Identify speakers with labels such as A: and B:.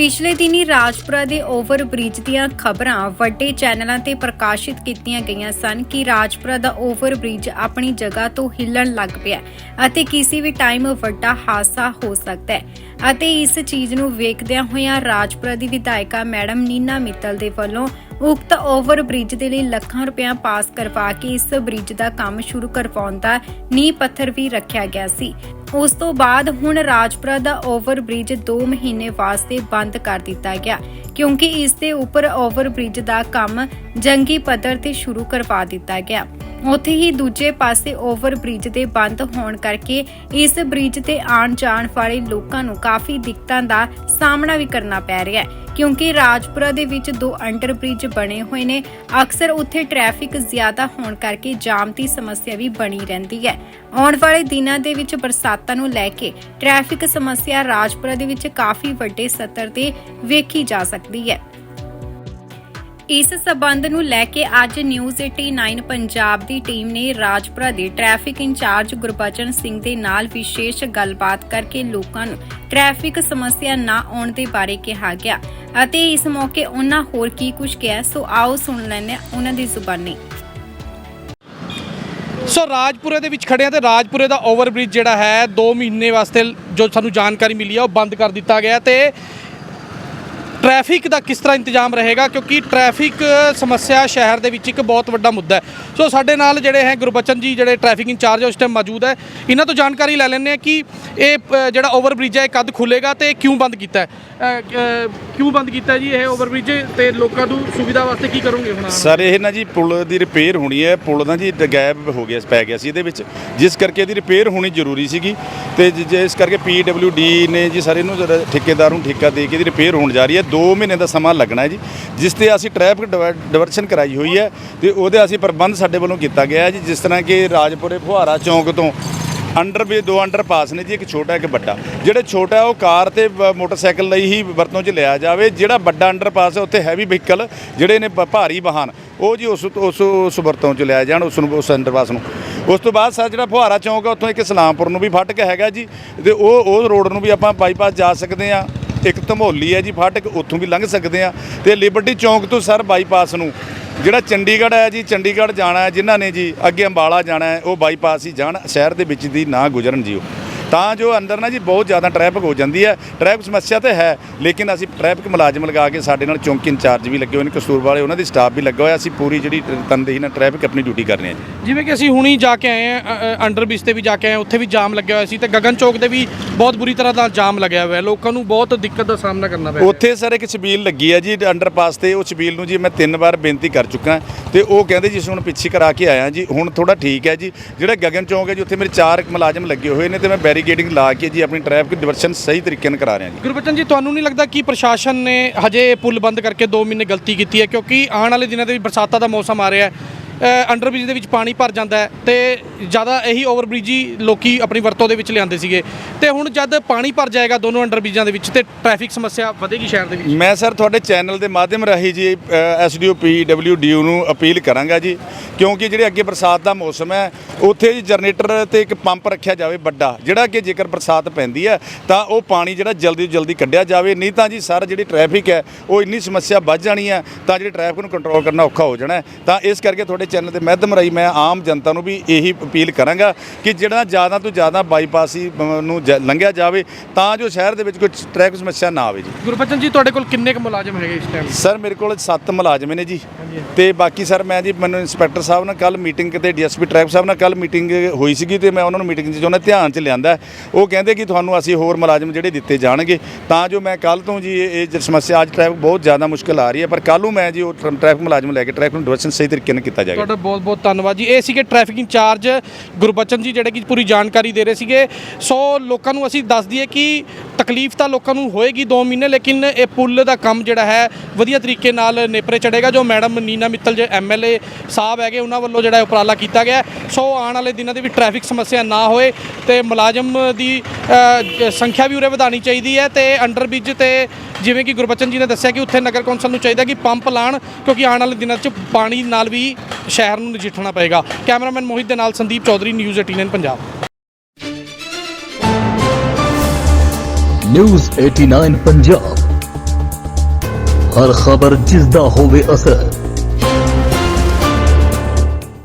A: ਪਿਛਲੇ ਦਿਨੀ ਰਾਜਪੁਰਾ ਦੇ ਓਵਰ ਬ੍ਰਿਜ ਦੀਆਂ ਖਬਰਾਂ ਵੱਡੇ ਚੈਨਲਾਂ ਤੇ ਪ੍ਰਕਾਸ਼ਿਤ ਕੀਤੀਆਂ ਗਈਆਂ ਸਨ ਕਿ ਰਾਜਪੁਰਾ ਦਾ ਓਵਰ ਬ੍ਰਿਜ ਆਪਣੀ ਜਗ੍ਹਾ ਤੋਂ ਹਿੱਲਣ ਲੱਗ ਪਿਆ ਅਤੇ ਕਿਸੇ ਵੀ ਟਾਈਮ ਵੱਡਾ ਹਾਦਸਾ ਹੋ ਸਕਦਾ ਹੈ। ਅਤੇ ਇਸ ਚੀਜ਼ ਨੂੰ ਵੇਖਦਿਆਂ ਹੋਇਆਂ ਰਾਜਪੁਰਾ ਦੀ ਵਿਧਾਇਕਾ ਮੈਡਮ ਨੀਨਾ ਮਿੱਤਲ ਦੇ ਵੱਲੋਂ ਉਕਤ ਓਵਰ ਬ੍ਰਿਜ ਦੇ ਲਈ ਲੱਖਾਂ ਰੁਪਏ ਪਾਸ ਕਰਵਾ ਕੇ ਇਸ ਬ੍ਰਿਜ ਦਾ ਕੰਮ ਸ਼ੁਰੂ ਕਰਵਾਉਣ ਦਾ ਨੀਂਹ ਪੱਥਰ ਵੀ ਰੱਖਿਆ ਗਿਆ ਸੀ। ਉਸ ਤੋਂ ਬਾਅਦ ਹੁਣ ਰਾਜਪੁਰਾ ਦਾ ਓਵਰ ਬ੍ਰਿਜ 2 ਮਹੀਨੇ ਵਾਸਤੇ ਬੰਦ ਕਰ ਦਿੱਤਾ ਗਿਆ, ਕਿਉਂਕਿ ਇਸ ਦੇ ਉੱਪਰ ਓਵਰ ਬ੍ਰਿਜ ਦਾ ਕੰਮ ਜੰਗੀ ਪੱਧਰ ਤੇ ਸ਼ੁਰੂ ਕਰਵਾ ਦਿੱਤਾ ਗਿਆ। ਉੱਥੇ ਹੀ ਦੂਜੇ ਪਾਸੇ ਓਵਰ ਬ੍ਰਿਜ ਦੇ ਬੰਦ ਹੋਣ ਕਰਕੇ ਇਸ ਬ੍ਰਿਜ ਤੇ ਆਉਣ ਜਾਣ ਵਾਲੇ ਲੋਕਾਂ ਨੂੰ ਕਾਫੀ ਦਿੱਕਤਾਂ ਦਾ ਸਾਹਮਣਾ ਵੀ ਕਰਨਾ ਪੈ ਰਿਹਾ ਹੈ। ਕਿਉਂਕਿ ਰਾਜਪੁਰਾ ਦੇ ਵਿੱਚ ਦੋ ਅੰਡਰ ਬ੍ਰਿਜ ਬਣੇ ਹੋਏ ਨੇ। ਅਕਸਰ ਉੱਥੇ ਟ੍ਰੈਫਿਕ ਜ਼ਿਆਦਾ ਹੋਣ ਕਰਕੇ ਜਾਮ ਦੀ ਸਮੱਸਿਆ ਵੀ ਬਣੀ ਰਹਿੰਦੀ ਹੈ। ਆਉਣ ਵਾਲੇ ਦਿਨਾਂ ਦੇ ਵਿੱਚ ਬਰਸਾਤਾਂ ਨੂੰ ਲੈ ਕੇ ਟ੍ਰੈਫਿਕ ਸਮੱਸਿਆ ਰਾਜਪੁਰਾ ਦੇ ਵਿੱਚ ਕਾਫੀ ਵੱਡੇ ਸਤਰ ਤੇ ਵੇਖੀ ਜਾ ਸਕਦੀ ਹੈ। ਇਸ ਸਬੰਧ ਨੂੰ ਲੈ ਕੇ ਅੱਜ ਨਿਊਜ਼ 89 ਪੰਜਾਬ ਦੀ ਟੀਮ ਨੇ ਰਾਜਪੁਰਾ ਦੇ ਟ੍ਰੈਫਿਕ ਇੰਚਾਰਜ ਗੁਰਬਚਨ ਸਿੰਘ ਦੇ ਨਾਲ ਵਿਸ਼ੇਸ਼ ਗੱਲਬਾਤ ਕਰਕੇ ਲੋਕਾਂ ਨੂੰ ਟ੍ਰੈਫਿਕ ਸਮੱਸਿਆ ਨਾ ਆਉਣ ਦੇ ਬਾਰੇ ਕਿਹਾ ਗਿਆ ਅਤੇ ਇਸ ਮੌਕੇ ਉਹਨਾਂ ਹੋਰ ਕੀ ਕੁਝ ਕਿਹਾ, ਸੋ ਆਓ ਸੁਣ ਲੈਂਦੇ ਹਾਂ ਉਹਨਾਂ ਦੀ ਜ਼ੁਬਾਨੀ।
B: ਸੋ ਰਾਜਪੁਰੇ ਦੇ ਵਿੱਚ ਖੜੇ ਆ ਤੇ ਰਾਜਪੁਰੇ ਦਾ ਓਵਰਬ੍ਰਿਜ ਜਿਹੜਾ ਹੈ 2 ਮਹੀਨੇ ਵਾਸਤੇ ਜੋ ਸਾਨੂੰ ਜਾਣਕਾਰੀ ਮਿਲੀ ਆ, ਉਹ ਬੰਦ ਕਰ ਦਿੱਤਾ ਗਿਆ ਤੇ ਟ੍ਰੈਫਿਕ ਦਾ ਕਿਸ ਤਰ੍ਹਾਂ ਇੰਤਜ਼ਾਮ ਰਹੇਗਾ? ਕਿਉਂਕਿ ਟ੍ਰੈਫਿਕ ਸਮੱਸਿਆ ਸ਼ਹਿਰ ਦੇ ਵਿੱਚ ਇੱਕ ਬਹੁਤ ਵੱਡਾ ਮੁੱਦਾ ਹੈ। ਸੋ ਸਾਡੇ ਨਾਲ ਜਿਹੜੇ ਹੈ ਗੁਰਬਚਨ ਜੀ ਜਿਹੜੇ ਟ੍ਰੈਫਿਕ ਇੰਚਾਰਜ ਉਸ ਟਾਈਮ ਮੌਜੂਦ ਹੈ। ਇਹਨਾਂ ਤੋਂ ਜਾਣਕਾਰੀ ਲੈ ਲੈਂਦੇ ਆ ਕਿ ਇਹ ਅ, ਜਿਹੜਾ ਓਵਰਬ੍ਰਿਜ ਹੈ ਇਹ ਕਦ ਖੁੱਲੇਗਾ ਤੇ ਕਿਉਂ ਬੰਦ ਕੀਤਾ ਹੈ? ਅ, ਅ, ਕਿਉਂ ਬੰਦ ਕੀਤਾ ਜੀ ਇਹ ਓਵਰਬ੍ਰਿਜ ਤੇ ਲੋਕਾਂ ਨੂੰ ਸੁਵਿਧਾ ਵਾਸਤੇ ਕੀ ਕਰੋਗੇ ਹੁਣ?
C: ਸਰ ਇਹ ਨਾ ਜੀ ਪੁਲ ਦੀ ਰਿਪੇਅਰ ਹੋਣੀ ਹੈ। ਪੁਲ ਦਾ ਜੀ ਗੈਪ ਹੋ ਗਿਆ ਪੈ ਗਿਆ ਸੀ ਇਹਦੇ ਵਿੱਚ। ਜਿਸ ਕਰਕੇ ਇਹਦੀ ਰਿਪੇਅਰ ਹੋਣੀ ਜ਼ਰੂਰੀ ਸੀਗੀ। ਤੇ ਜ- ਜੇ ਇਸ ਕਰਕੇ ਡੀ ਨੇ ਜੀ ਸਰ ਇਹਨੂੰ ਜਿਹੜਾ ਠੇਕੇਦਾਰ ਨੂੰ ਠੇਕਾ ਦੇ ਕੇ ਇਹਦੀ ਰਿਪੇਅਰ ਹੋਣ ਜਾ ਰਹੀ ਹੈ। 2 ਮਹੀਨੇ ਦਾ ਸਮਾਂ ਲੱਗਣਾ ਹੈ ਜੀ ਜਿਸ ਤੇ ਅਸੀਂ ਟ੍ਰੈਫਿਕ ਡਿਵਰਸ਼ਨ ਕਰਾਈ ਹੋਈ ਹੈ ਤੇ ਉਹਦੇ ਅਸੀਂ ਪ੍ਰਬੰਧ ਸਾਡੇ ਸਾਡੇ ਵੱਲੋਂ ਕੀਤਾ ਗਿਆ ਹੈ ਜੀ, ਜਿਸ ਤਰ੍ਹਾਂ ਕਿ ਰਾਜਪੁਰੇ ਫੁਹਾਰਾ ਚੌਂਕ ਤੋਂ ਅੰਡਰ ਵੀ ਦੋ ਅੰਡਰ ਪਾਸ ਨੇ ਜੀ, ਇੱਕ ਛੋਟਾ, ਇੱਕ ਵੱਡਾ। ਜਿਹੜੇ ਛੋਟਾ ਉਹ ਕਾਰ ਤੇ ਮੋਟਰਸਾਈਕਲ ਲਈ ਹੀ ਵਰਤੋਂ 'ਚ ਲਿਆ ਜਾਵੇ। ਜਿਹੜਾ ਵੱਡਾ ਅੰਡਰ ਪਾਸ ਹੈ, ਉੱਥੇ ਹੈਵੀ ਵਹੀਕਲ ਜਿਹੜੇ ਨੇ ਭ- ਭਾਰੀ ਵਾਹਨ, ਉਹ ਜੀ ਉਸ ਉਸ ਉਸ ਵਰਤੋਂ 'ਚ ਲਿਆ ਜਾਣ, ਉਸ ਨੂੰ, ਉਸ ਅੰਡਰ ਪਾਸ ਨੂੰ। ਉਸ ਤੋਂ ਬਾਅਦ ਸਰ ਜਿਹੜਾ ਫੁਹਾਰਾ ਚੌਂਕ ਹੈ, ਉੱਥੋਂ ਇੱਕ ਇਸਲਾਮਪੁਰ ਨੂੰ ਵੀ ਫਾਟਕ ਹੈਗਾ ਜੀ, ਤੇ ਉਹ ਉਹ ਰੋਡ ਨੂੰ ਵੀ ਆਪਾਂ ਬਾਈਪਾਸ ਜਾ ਸਕਦੇ ਆ ਇੱਕ ਧਮੋਲੀ ਹੈ ਜੀ ਫਾਟਕ, ਉੱਥੋਂ ਵੀ ਲੰਘ ਸਕਦੇ ਆ ਤੇ ਲਿਬਰਟੀ ਚੌਂਕ ਤੋਂ ਸਰ ਬਾਈਪਾਸ ਨੂੰ ਜਿਹੜਾ ਚੰਡੀਗੜ੍ਹ ਹੈ ਜੀ, ਚੰਡੀਗੜ੍ਹ ਜਾਣਾ ਹੈ, ਜਿਨ੍ਹਾਂ ਨੇ ਜੀ ਅੱਗੇ ਅੰਬਾਲਾ ਜਾਣਾ ਹੈ, ਉਹ ਬਾਈਪਾਸ ਹੀ ਜਾਣ, ਸ਼ਹਿਰ ਦੇ ਵਿੱਚ ਦੀ ਨਾ ਗੁਜ਼ਰਨ ਜੀ ਉਹ ਤਾਂ ਜੋ ਅੰਦਰ ਨਾ ਜੀ ਬਹੁਤ ਜ਼ਿਆਦਾ ਟ੍ਰੈਫਿਕ ਹੋ ਜਾਂਦੀ ਹੈ। ਟ੍ਰੈਫਿਕ ਸਮੱਸਿਆ ਤੇ ਹੈ ਲੇਕਿਨ ਅਸੀਂ ਟ੍ਰੈਫਿਕ ਮੁਲਾਜ਼ਮ ਲਗਾ ਕੇ ਸਾਡੇ ਨਾਲ ਚੌਂਕੀ ਇੰਚਾਰਜ ਵੀ ਲੱਗੇ ਹੋਏ ਨੇ ਕਸੂਰ ਵਾਲੇ ਉਹਨਾਂ ਦੀ ਸਟਾਫ ਵੀ ਲੱਗਾ ਹੋਇਆ। ਅਸੀਂ ਪੂਰੀ ਜਿਹੜੀ ਤਨਦੇਹੀ ਨਾਲ ਟ੍ਰੈਫਿਕ ਆਪਣੀ ਡਿਊਟੀ ਕਰ ਰਹੇ ਹਾਂ ਜੀ।
B: ਜਿਵੇਂ ਕਿ ਅਸੀਂ ਹੁਣੀ ਜਾ ਕੇ ਆਏ ਆ ਅੰਡਰਬ੍ਰਿਜ ਤੇ ਵੀ ਜਾ ਕੇ ਆਏ ਹਾਂ, ਉੱਥੇ ਵੀ ਜਾਮ ਲੱਗਿਆ ਹੋਇਆ ਸੀ ਤੇ ਗਗਨ ਚੌਕ ਤੇ ਵੀ ਬਹੁਤ ਬੁਰੀ ਤਰ੍ਹਾਂ ਦਾ ਜਾਮ ਲੱਗਿਆ ਹੋਇਆ। ਹੈ ਲੋਕਾਂ ਨੂੰ ਬਹੁਤ ਦਿੱਕਤ ਦਾ ਸਾਹਮਣਾ ਕਰਨਾ ਪੈ ਰਿਹਾ।
C: ਉੱਥੇ ਸਰ ਇੱਕ ਛਬੀਲ ਲੱਗੀ ਹੈ ਜੀ ਅੰਡਰਪਾਸ ਤੇ। ਉਹ ਛਬੀਲ ਨੂੰ ਜੀ ਮੈਂ ਤਿੰਨ ਵਾਰ ਬੇਨਤੀ ਕਰ ਚੁੱਕਾ ਤੇ ਉਹ ਕਹਿੰਦੇ ਜੀ ਹੁਣ ਪਿੱਛੇ ਕਰਾ ਕੇ ਆਇਆ ਜੀ। ਹੁਣ ਥੋੜਾ ਠੀਕ ਹੈ ਜੀ। ਜਿਹੜਾ ਗਗਨ ਚੌਂਕ ਹੈ ਜੀ ਉੱਥੇ ਮੇਰੇ ਚਾਰ ਮੁਲਾਜ਼ਮ ਲੱਗੇ ਹੋਏ ਨੇ ਤੇ ਮੈਂ ਬੈਰੀਕੇਡਿੰਗ ਲਾ ਕੇ ਜੀ ਆਪਣੀ ਟ੍ਰੈਫਿਕ ਡਿਵਰਸ਼ਨ ਸਹੀ ਤਰੀਕੇ ਨਾਲ ਕਰਾ ਰਿਹਾ ਜੀ।
B: ਗੁਰਬਚਨ ਜੀ, ਤੁਹਾਨੂੰ ਨਹੀਂ ਲੱਗਦਾ ਕਿ ਪ੍ਰਸ਼ਾਸਨ ਨੇ ਹਜੇ ਪੁਲ ਬੰਦ ਕਰਕੇ 2 ਮਹੀਨੇ ਗਲਤੀ ਕੀਤੀ ਹੈ? ਕਿਉਂਕਿ ਆਉਣ ਵਾਲੇ ਦਿਨਾਂ ਦੇ ਵਿੱਚ ਬਰਸਾਤਾਂ ਦਾ ਮੌਸਮ ਆ ਰਿਹਾ ਹੈ। ਅੰਡਰਬ੍ਰਿਜ ਦੇ ਵਿੱਚ ਪਾਣੀ ਭਰ ਜਾਂਦਾ ਹੈ ਤੇ ਜ਼ਿਆਦਾ ਇਹੀ ਓਵਰਬ੍ਰਿਜ ਹੀ ਲੋਕੀ ਆਪਣੀ ਵਰਤੋਂ ਦੇ ਵਿੱਚ ਲਿਆਂਦੇ ਸੀਗੇ। ਤੇ ਹੁਣ ਜਦ ਪਾਣੀ ਭਰ ਜਾਏਗਾ ਦੋਨੋਂ ਅੰਡਰਬ੍ਰਿਜਾਂ ਦੇ ਵਿੱਚ ਤੇ ਟ੍ਰੈਫਿਕ ਸਮੱਸਿਆ ਵਧੇਗੀ ਸ਼ਹਿਰ ਦੇ ਵਿੱਚ।
C: ਮੈਂ ਸਰ ਤੁਹਾਡੇ ਚੈਨਲ ਦੇ ਮਾਧਿਅਮ ਰਾਹੀਂ ਜੀ ਐਸਡੀਓ ਪੀਡਬਲਯੂਡੀਯੂ ਨੂੰ ਅਪੀਲ ਕਰਾਂਗਾ ਜੀ, ਕਿਉਂਕਿ ਜਿਹੜੇ ਅੱਗੇ ਬਰਸਾਤ ਦਾ ਮੌਸਮ ਹੈ, ਉੱਥੇ ਜੀ ਜਨਰੇਟਰ ਤੇ ਇੱਕ ਪੰਪ ਰੱਖਿਆ ਜਾਵੇ ਵੱਡਾ, ਜਿਹੜਾ ਕਿ ਜੇਕਰ ਬਰਸਾਤ ਪੈਂਦੀ ਹੈ, ਤਾਂ ਉਹ ਪਾਣੀ ਜਿਹੜਾ ਜਲਦੀ ਤੋਂ ਜਲਦੀ ਕੱਢਿਆ ਜਾਵੇ, ਨਹੀਂ ਤਾਂ ਜੀ ਸਰ ਜਿਹੜੀ ਟ੍ਰੈਫਿਕ ਹੈ, ਉਹ ਇੰਨੀ ਸਮੱਸਿਆ ਵੱਧ ਜਾਣੀ ਹੈ, ਤਾਂ ਜਿਹੜੀ ਟ੍ਰੈਫਿਕ ਨੂੰ ਕੰਟਰੋਲ ਕਰਨਾ ਔਖਾ ਹੋ ਜਾਣਾ ਤਾਂ ਇਸ ਕਰਕੇ ਤੁਹਾਡੇ ਚੈਨਲ ਦੇ ਮਾਧਿਅਮ ਰਾਹੀਂ ਮੈਂ ਆਮ ਜਨਤਾ ਨੂੰ ਵੀ ਇਹੀ ਅਪੀਲ ਕਰਾਂਗਾ ਕਿ ਜਿਹੜਾ ਜ਼ਿਆਦਾ ਤੋਂ ਜ਼ਿਆਦਾ ਬਾਈਪਾਸ ਹੀ ਨੂੰ ਜ- ਲੰਘਿਆ ਜਾਵੇ ਤਾਂ ਜੋ ਸ਼ਹਿਰ ਦੇ ਵਿੱਚ ਕੋਈ ਟ੍ਰੈਫਿਕ ਸਮੱਸਿਆ ਨਾ ਆਵੇ ਜੀ।
B: ਗੁਰਬਚਨ ਜੀ ਤੁਹਾਡੇ ਕੋਲ ਕਿੰਨੇ ਕੁ ਮੁਲਾਜ਼ਮ ਹੈਗੇ ਇਸ ਟਾਈਮ
C: ਸਰ ਮੇਰੇ ਕੋਲ 7 ਮੁਲਾਜ਼ਮ ਨੇ ਜੀ। ਤੇ ਬਾਕੀ ਸਰ ਮੈਂ ਜੀ ਮੈਨੂੰ ਇੰਸਪੈਕਟਰ ਸਾਹਿਬ ਨਾਲ ਕੱਲ ਮੀਟਿੰਗ ਤੇ ਡੀਐਸਪੀ ਟ੍ਰੈਫਿਕ ਸਾਹਿਬ ਨਾਲ ਕੱਲ ਮੀਟਿੰਗ ਹੋਈ ਸੀਗੀ ਤੇ ਮੈਂ ਉਹਨਾਂ ਨੂੰ ਮੀਟਿੰਗ 'ਚ ਜੋ ਉਹਨਾਂ ਧਿਆਨ 'ਚ ਲਿਆਂਦਾ। ਉਹ ਕਹਿੰਦੇ ਕਿ ਤੁਹਾਨੂੰ ਅਸੀਂ ਹੋਰ ਮੁਲਾਜ਼ਮ ਜਿਹੜੇ ਦਿੱਤੇ ਜਾਣਗੇ ਤਾਂ ਜੋ ਮੈਂ ਕੱਲ ਤੋਂ ਜੀ ਇਹ ਇਹ ਜਿਹੜੀ ਸਮੱਸਿਆ ਅੱਜ ਟ੍ਰੈਫਿਕ ਬਹੁਤ ਜ਼ਿਆਦਾ ਮੁਸ਼ਕਲ ਆ ਰਹੀ ਹੈ ਪਰ ਕੱਲ ਨੂੰ ਮੈਂ ਜੀ ਉਹ ਟ੍ਰ- ਟ੍ਰੈਫਿਕ ਮੁਲਾਜ਼ਮ ਲੈ ਕੇ ਟ੍ਰੈਫਿਕ ਨੂੰ ਡਿਵਰਸ਼ਨ ਸਹੀ ਤਰੀਕੇ ਨਾਲ ਕੀਤਾ ਜਾਏਗਾ।
B: ਤੁਹਾਡਾ ਬਹੁਤ ਬਹੁਤ ਧੰਨਵਾਦ ਜੀ। ਇਹ ਸੀਗੇ ਟ੍ਰੈਫਿਕ ਇੰਚਾਰਜ ਗੁਰਬਚਨ ਜੀ, ਜਿਹੜੇ ਕਿ ਪੂਰੀ ਜਾਣਕਾਰੀ ਦੇ ਰਹੇ ਸੀਗੇ। ਸੋ ਲੋਕਾਂ ਨੂੰ ਅਸੀਂ ਦੱਸ ਦਈਏ ਕਿ ਤਕਲੀਫ ਤਾਂ ਲੋਕਾਂ ਨੂੰ ਹੋਏਗੀ 2 ਮਹੀਨੇ, ਲੇਕਿਨ ਇਹ ਪੁਲ ਦਾ ਕੰਮ ਜਿਹੜਾ ਹੈ ਵਧੀਆ ਤਰੀਕੇ ਨਾਲ ਨੇਪਰੇ ਚੜੇਗਾ, ਜੋ ਮੈਡਮ ਨੀਨਾ ਮਿੱਤਲ ਜੇ ਐਮਐਲਏ ਸਾਹਿਬ ਹੈਗੇ, ਉਹਨਾਂ ਵੱਲੋਂ ਜਿਹੜਾ ਉਪਰਾਲਾ ਕੀਤਾ ਗਿਆ। ਸੋ ਆਉਣ ਵਾਲੇ ਦਿਨਾਂ ਦੇ ਵਿੱਚ ਟ੍ਰੈਫਿਕ ਸਮੱਸਿਆ ਨਾ ਹੋਏ ਤੇ ਮੁਲਾਜ਼ਮ ਦੀ ਸੰਖਿਆ ਵੀ ਉਰੇ ਵਧਾਣੀ ਚਾਹੀਦੀ ਹੈ ਤੇ ਅੰਡਰਬ੍ਰਿਜ ਤੇ ਜਿਵੇਂ ਕਿ ਗੁਰਬਚਨ ਜੀ ਨੇ ਦੱਸਿਆ ਕਿ ਉੱਥੇ ਨਗਰ ਕੌਂਸਲ ਨੂੰ ਚਾਹੀਦਾ ਕਿ ਪੰਪ ਲਾਣ, ਕਿਉਂਕਿ ਆਉਣ ਵਾਲੇ ਦਿਨਾਂ 'ਚ ਪਾਣੀ ਨਾਲ ਵੀ ਸ਼ਹਿਰ ਨੂੰ ਨਜਿੱਠਣਾ ਪਏਗਾ। ਕੈਮਰਾਮੈਨ ਮੋਹਿਤ ਦੇ ਨਾਲ ਸੰਦੀਪ ਚੌਧਰੀ ਨਿਊਜ਼ 18 ਪੰਜਾਬ
D: ਨਿਊਜ਼ 89 ਪੰਜਾਬ ਹਰ ਖਬਰ ਜਿਸ ਦਾ ਹੋਵੇ ਅਸਰ।